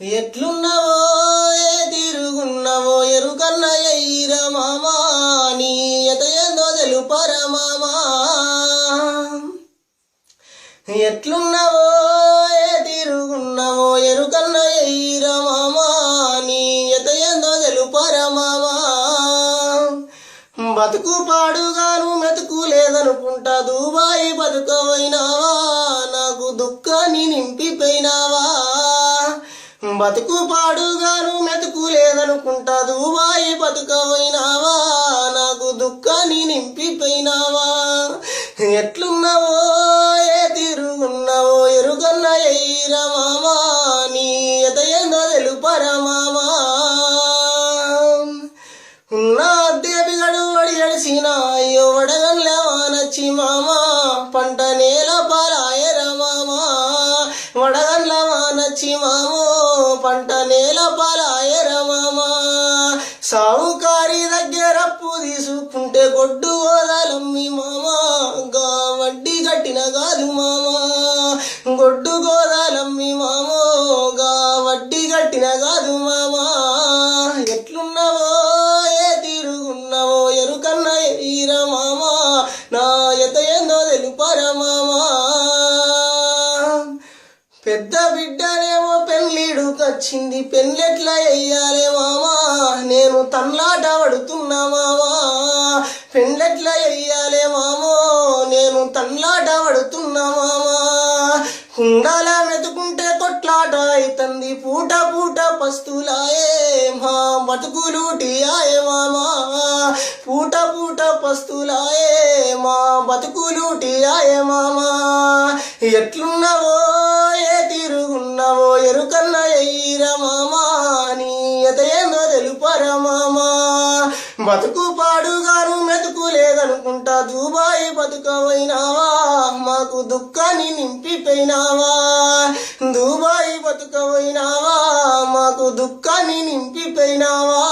ఎట్లున్నవో ఏ తిరుగున్నవో ఎరుకన్న ఎయ్యిర మామా నీ ఎత ఏందో తెలుపర మామా. ఎట్లున్నవో ఏ తిరుగున్నవో ఎరుకన్న ఎయ్యిర మామా నీ ఎత ఏందో తెలుపర మామా. బతుకు పాడుగాను మెతుకు లేదనుకుంటా దుబాయి బతుకవైనావా బతుకు పాడుగాను మెతుకు లేదనుకుంటా దుబాయి బతుకవైనావా? నాకు దుఃఖాన్ని నింపిపోయినావా? ఎట్లున్నావో? ఏ తిరుగున్నావో ఎరుగన్న ఎయ్యిర మామా? నీ ఎదయంగా ఏందో మామా? ఉన్న దేవిగడు వడి అడిసిన అయ్యో వడగన్లవానచ్చి మామా? పంట నేల పాలాయర మామా? వడగన్లవానచ్చి మామో? పంట నేల పాలాయర సావుకారి దగ్గర అప్పు తీసుకుంటే గొడ్డు గోదాలమ్మి మామా. గా వడ్డీ కట్టిన కాదు మామా. గొడ్డు గోదాలమ్మి మామో. గా వడ్డీ కట్టిన కాదు మామా. ఎట్లున్నావో ఏ తిరుగున్నావో ఎరుకన్న ఎయిర మామా. నా ఎత ఏందో తెలుపర మామా. పెద్ద బిడ్డ పెళ్ళిడుకొచ్చింది పెళ్ళెట్లా వెయ్యాలే మామా? నేను తన్లాట పడుతున్నా మామా. పెండ్లెట్ల వెయ్యాలే మామో? నేను తన్లాట పడుతున్నా మామా. కుండల మెతుకుంటే కొట్లాట అవుతుంది పూట పూట పస్తులాయే మా బతుకులూటి ఆయే మామా. పూట పూట పస్తులాయే మా బతుకులూటి ఆయే మామా. ఎట్లున్నావో ఏ తిరుగున్నావో ఎరుకన్నా బతుకు పాడుగాను మెతుకు లేదనుకుంటా దుబాయి బతుకవైనావా మాకు దుఃఖాన్ని నింపిపోయినావా? దుబాయి బతుకవైనావా మాకు దుఃఖాన్ని నింపిపోయినావా?